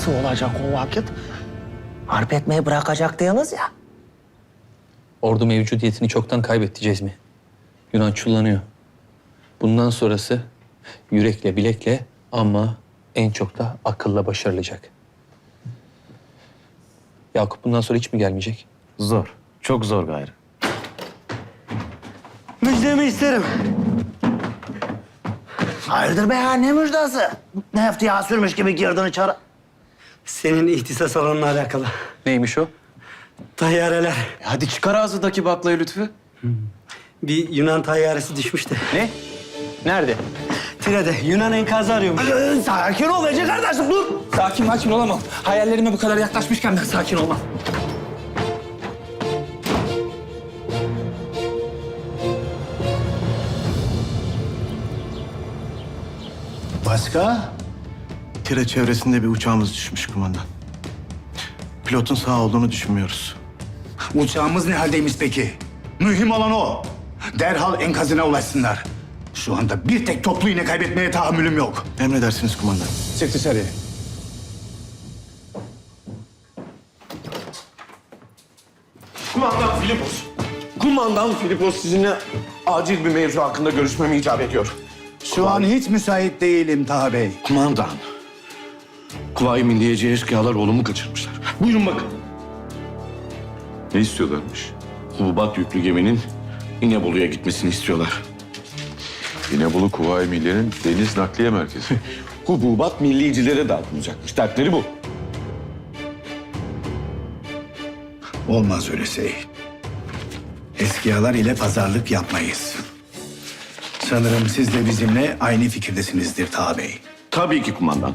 Nasıl olacak o vakit? Harp etmeyi bırakacak değiliz ya. Ordu mevcudiyetini çoktan kaybetti Cezmi. Yunan çullanıyor. Bundan sonrası yürekle bilekle ama en çok da akılla başarılacak. Yakup bundan sonra hiç mi gelmeyecek? Zor. Çok zor gayrı. Müjdemi isterim. Hayırdır be ya ne müjdesi? Neft yağı sürmüş gibi girdin içeri. Senin ihtisas alanına alakalı. Neymiş o? Tayyareler. Hadi çıkar ağzındaki baklayı Lütfü. Bir Yunan tayyaresi düşmüştü. Ne? Nerede? Tire'de Yunan enkazı arıyormuş. Ee, Sakin ol Ece kardeşim dur. Sakin sakin olamam. Hayallerime bu kadar yaklaşmışken ben sakin olmam. Başka? Tire çevresinde bir uçağımız düşmüş kumandan. Pilotun sağ olduğunu düşünmüyoruz. Uçağımız ne haldeymiş peki? Mühim olan o. Derhal enkazına ulaşsınlar. Şu anda bir tek toplu iğne kaybetmeye tahammülüm yok. Emredersiniz kumandan. Çık dışarı. Kumandan Filipos. Kumandan Filipos sizinle acil bir mevzu hakkında görüşmemi icap ediyor. Şu an hiç müsait değilim Taha Bey. Kumandan. Kuvayi Milliye eşkıyalar oğlumu kaçırmışlar. Buyurun bakın. Ne istiyorlarmış? Hububat yüklü geminin İnebolu'ya gitmesini istiyorlar. İnebolu Kuvayi Milliye'nin deniz nakliye merkezi. Hububat millicilere dağıtılacakmış. Dertleri bu. Olmaz öyle şey. Eskiyalar ile pazarlık yapmayız. Sanırım siz de bizimle aynı fikirdesinizdir Taha Bey. Tabii ki kumandan.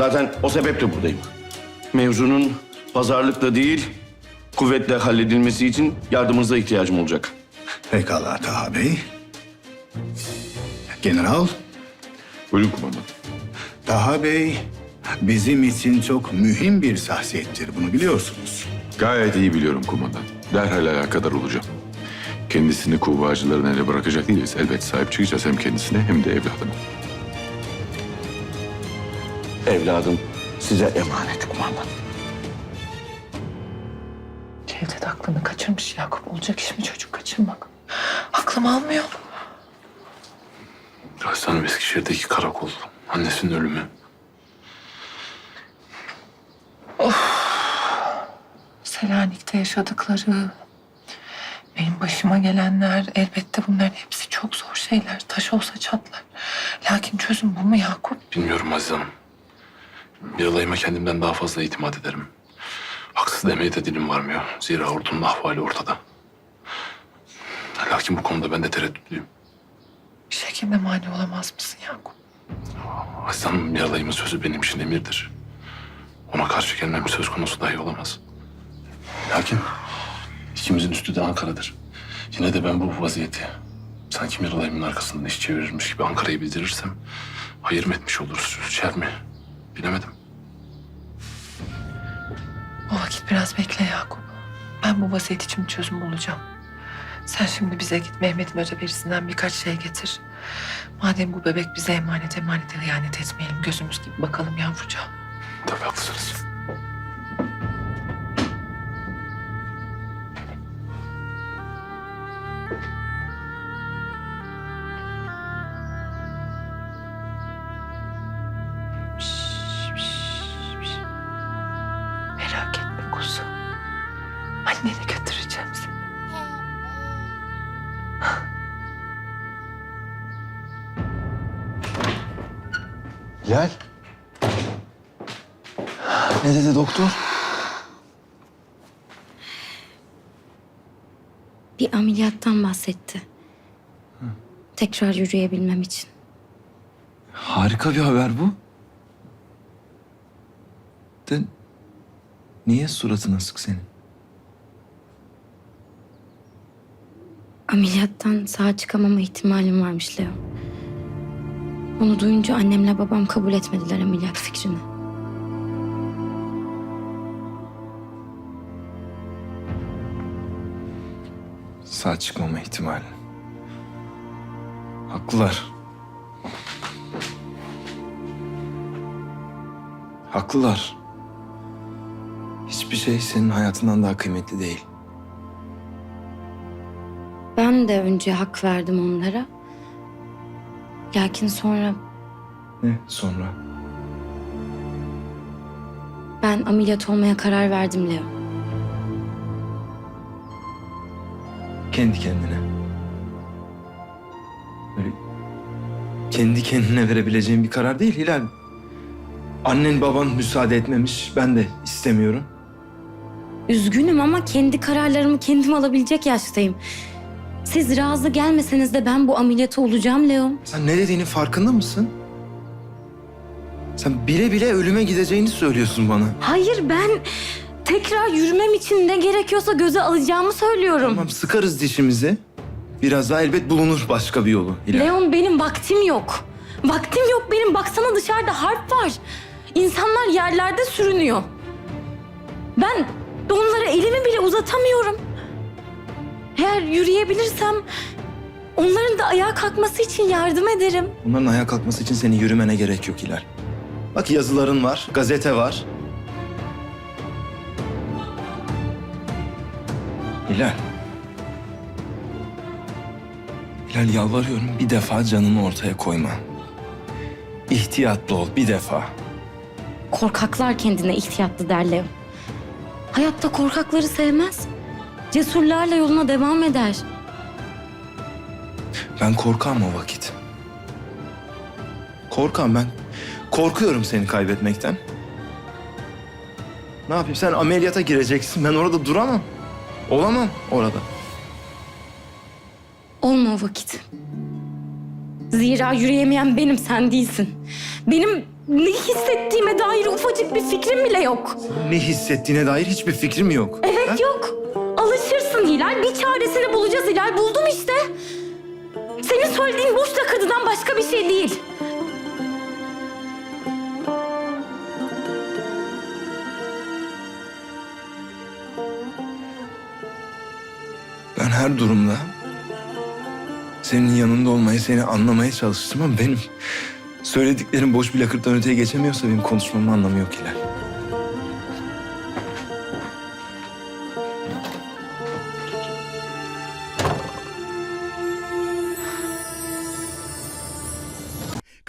Zaten o sebeple buradayım. Mevzunun pazarlıkla değil, kuvvetle halledilmesi için yardımınıza ihtiyacım olacak. Pekala Taha Bey. General, Buyurun kumandan. Taha Bey bizim için çok mühim bir şahsiyettir. Bunu biliyorsunuz. Gayet iyi biliyorum kumandan. Derhal alakadar olacağım. Kendisini kuvvacıların eline bırakacak değiliz. Elbet sahip çıkacağız hem kendisine hem de evladına. Evladım size emanet kumandan. Cevdet aklını kaçırmış Yakup. Olacak iş mi çocuk kaçırmak? Aklım almıyor. Aslanım Eskişehir'deki karakol. Annesinin ölümü. Selanik'te yaşadıkları, benim başıma gelenler, elbette bunların hepsi çok zor şeyler. Taş olsa çatlar. Lakin çözüm bu mu Yakup? Bilmiyorum Aziz Hanım. Bir alayıma kendimden daha fazla itimat ederim. Haksız demeye de dilim varmıyor. Zira ordunun ahvali ortada. Lakin bu konuda ben de tereddütlüyüm. Bir şekilde mani olamaz mısın Yakup? Aziz Hanım bir alayımın sözü benim için emirdir. Ona karşı gelmem söz konusu dahi olamaz. Lakin ikimizin üstü de Ankara'dır. Yine de ben bu vaziyeti sanki Miralay'ımın arkasından iş çevirirmiş gibi Ankara'yı bildirirsem hayır mı etmiş oluruz, şer mi? Bilemedim. O vakit biraz bekle Yakup. Ben bu vaziyet için bir çözüm bulacağım. Sen şimdi bize git Mehmet'in öteberisinden birkaç şey getir. Madem bu bebek bize emanet emanete hıyanet etmeyelim. Gözümüz gibi bakalım yavrucağa. Tabii haklısınız. Gel. Ne dedi doktor? Bir ameliyattan bahsetti. Tekrar yürüyebilmem için. Harika bir haber bu. De niye suratın asık senin? Ameliyattan sağ çıkamama ihtimalim varmış Leo. Onu duyunca annemle babam kabul etmediler ameliyat fikrini. Sağ çıkmama ihtimali. Haklılar. Haklılar. Hiçbir şey senin hayatından daha kıymetli değil. Ben de önce hak verdim onlara. Lakin sonra Ne sonra? ben ameliyat olmaya karar verdim Leo. Kendi kendine. Böyle kendi kendine verebileceğin bir karar değil Hilal. Annen baban müsaade etmemiş. Ben de istemiyorum. Üzgünüm ama kendi kararlarımı kendim alabilecek yaştayım. Siz razı gelmeseniz de ben bu ameliyatı olacağım Leo. Sen ne dediğinin farkında mısın? Sen bile bile ölüme gideceğini söylüyorsun bana. Hayır ben tekrar yürümem için ne gerekiyorsa göze alacağımı söylüyorum. Tamam sıkarız dişimizi. Biraz daha elbet bulunur başka bir yolu Hilal. Leon benim vaktim yok. Vaktim yok benim. Baksana dışarıda harp var. İnsanlar yerlerde sürünüyor. Ben onlara elimi bile uzatamıyorum. Eğer yürüyebilirsem onların da ayağa kalkması için yardım ederim. Bunların ayağa kalkması için senin yürümene gerek yok Hilal. Bak yazıların var, gazete var. Hilal. Hilal yalvarıyorum bir defa canını ortaya koyma. İhtiyatlı ol bir defa. Korkaklar kendine ihtiyatlı der Leo. Hayatta korkakları sevmez. Cesurlarla yoluna devam eder. Ben korkam o vakit. Korkam ben. Korkuyorum seni kaybetmekten. Ne yapayım sen ameliyata gireceksin. Ben orada duramam. Olamam orada. Olma o vakit. Zira yürüyemeyen benim sen değilsin. Benim ne hissettiğime dair ufacık bir fikrim bile yok. Ne hissettiğine dair hiçbir fikrim yok. Evet yok. Hilal. Bir çaresini bulacağız Hilal. Buldum işte. Senin söylediğin boş lakadıdan başka bir şey değil. Ben her durumda senin yanında olmayı, seni anlamaya çalıştım ama benim söylediklerim boş bir lakırttan öteye geçemiyorsa benim konuşmamın anlamı yok Hilal.